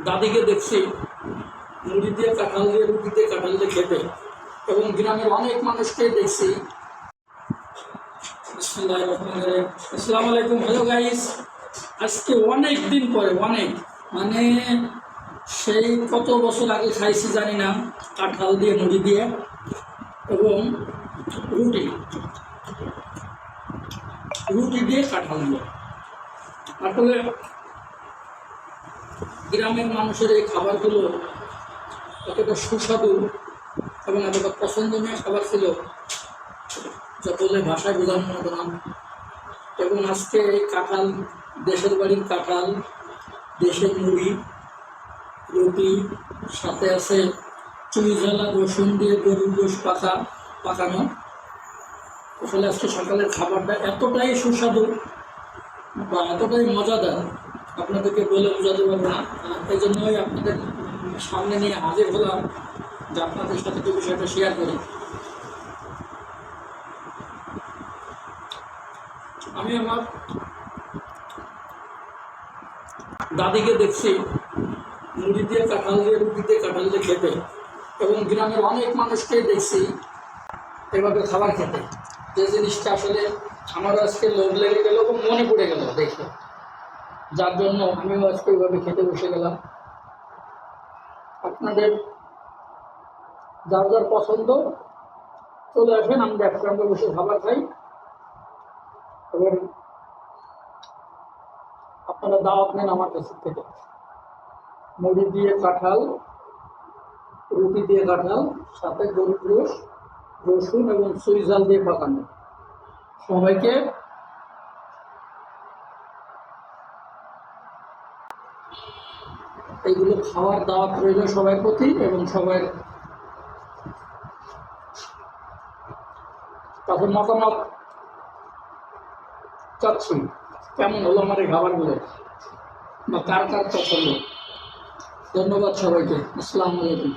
দাদিকে দেখছি, মুড়ি দিয়ে কাঁঠাল দিয়ে, রুটি দিয়ে কাঁঠাল দিয়ে খেতে। এবং গ্রামের অনেক মানুষকে দেখছি। আসসালামু আলাইকুম। হ্যালো গাইস আজকে অনেক দিন পরে, অনেক। মানে সেই কত বছর আগে খাইছি জানি না, কাঁঠাল দিয়ে, মুড়ি দিয়ে, এবং রুটি। রুটি দিয়ে কাঁঠাল দিয়ে। আসলে গ্রামের মানুষের এই খাবারগুলো এতটা সুস্বাদু এবং এতটা পছন্দনীয় খাবার ছিল, যা বলে ভাষায় বোঝানোর মতো না। এবং আজকে এই কাঁঠাল, দেশের বাড়ির কাঁঠাল, দেশের মুড়ি, রুটি, সাথে আছে চুই ঝালা রসুন দিয়ে গরুর গোশ পাকা, পাকানো। আসলে আজকে সকালের খাবারটা এতটাই সুস্বাদু বা এতটাই মজাদার আপনাদেরকে বলে বোঝাতে পারব না। এই জন্যই আপনাদের সামনে নিয়ে হাজির হলাম যে আপনাদের সাথে একটু বিষয়টা শেয়ার করি। আমি আমার দাদিকে দেখছি, মুড়ি দিয়ে কাঁঠাল দিয়ে, রুটি দিয়ে কাঁঠাল দিয়ে খেতে এবং গ্রামের অনেক মানুষকে দেখছি এভাবে খাবার খেতে। যে জিনিসটা আসলে আমার আজকে লোভ লেগে গেল এবং মনে পড়ে গেল দেখে। যার জন্য আমিও আজকে ওইভাবে খেতে বসে গেলাম। আপনাদের যার যার পছন্দ, চলে আসেন আমরা একসঙ্গে বসে খাবার খাই। এবং আপনারা দাওয়াত নেন আমার কাছে থেকে। মুড়ি দিয়ে কাঁঠাল, রুটি দিয়ে কাঁঠাল, সাথে গরুর রস রসুন এবং সুইজাল দিয়ে পাকানো। সবাইকে এইগুলো খাওয়ার দাওয়াত রইল সবার প্রতি এবং সবাই তখন মতামত চাচ্ছি কেমন হলো আমার এই খাবারগুলো? বা কার কার পছন্দ? ধন্যবাদ সবাইকে। আসসালামু আলাইকুম।